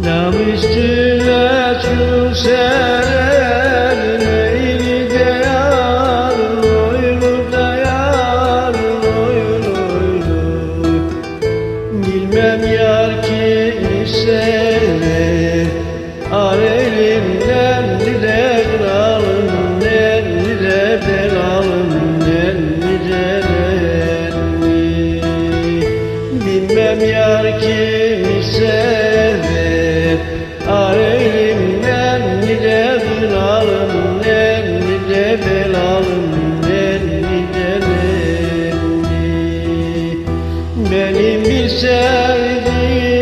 Yüzüne çul serer Leyli de yar Loylu da yar Loy Bilmem yar kimi sever Ar elimden dile kralım Nenni de belalım Nenni de nenni Bilmem yar kimi sever benim bir sevdiğim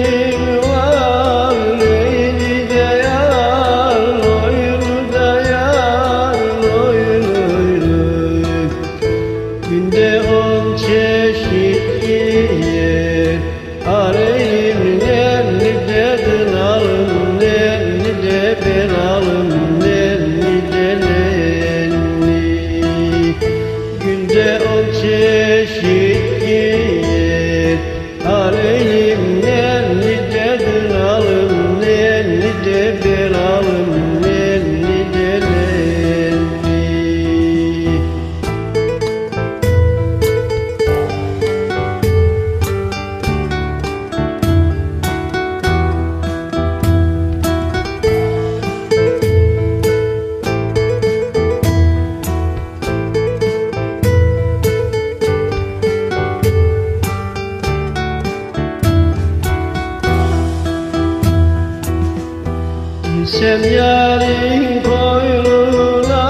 var Leyli de yar, loylu da yar, loy Günde on çeşit yer Arayayım nenni de kınalım Nenni de belalım Nenni de nenni Günde on çeşit yer de Sen yarın koynuna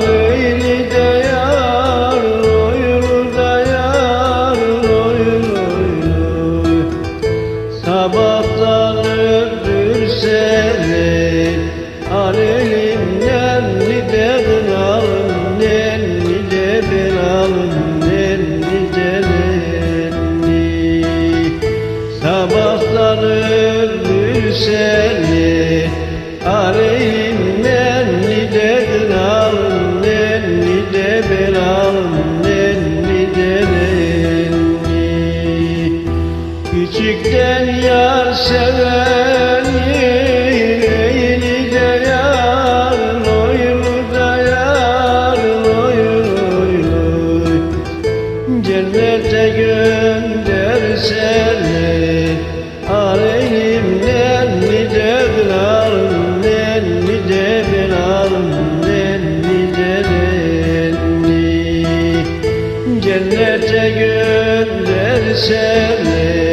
Leyli de yar Loylu da yar Loy loy loy Sabahtan öldürseler Alelim Aleyhim nenni de kınalım Nenni de de nenni Küçükten yar seveni Leyli de yar Loylu da yar Loy loy loy Cennete gönderseler nenni Cennete gönderseler